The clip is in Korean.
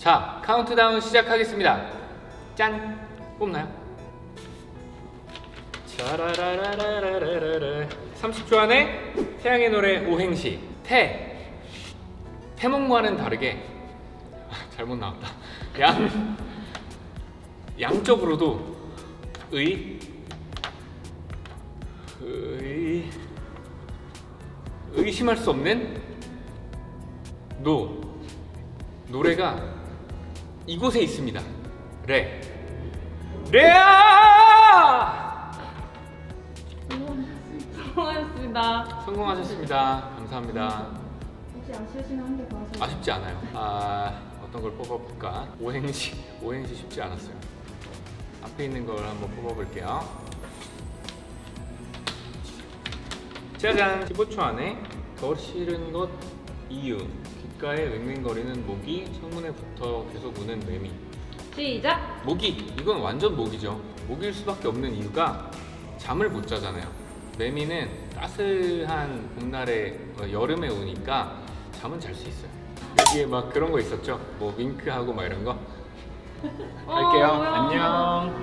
자, 카운트다운 시작하겠습니다. 짠! 뽑나요? 차라라라라라라라 30초 안에 태양의 노래 오행시 태 태몽과는 다르게 아, 잘못 나왔다 양 양적으로도 의 의 의심할 수 없는 노 노래가 이곳에 있습니다. 레. 레아! 수고하셨습니다. 성공하셨습니다. 감사합니다. 혹시 아쉬우시면 한 개 더 하세요. 아쉽지 않아요. 아 어떤 걸 뽑아볼까? 오행시 오행시 쉽지 않았어요. 앞에 있는 걸 한번 뽑아볼게요. 짜잔! 15초 안에 더 싫은 것 이유. 귓가에 맹맹거리는 모기 창문에 붙어 계속 우는 매미. 시작. 모기. 이건 완전 모기죠. 모기일 수밖에 없는 이유가 잠을 못 자잖아요. 매미는 따스한 봄날에 어, 여름에 오니까 잠은 잘 수 있어요. 여기에 막 그런 거 있었죠? 뭐 윙크하고 막 이런 거? 어, 갈게요. 뭐야. 안녕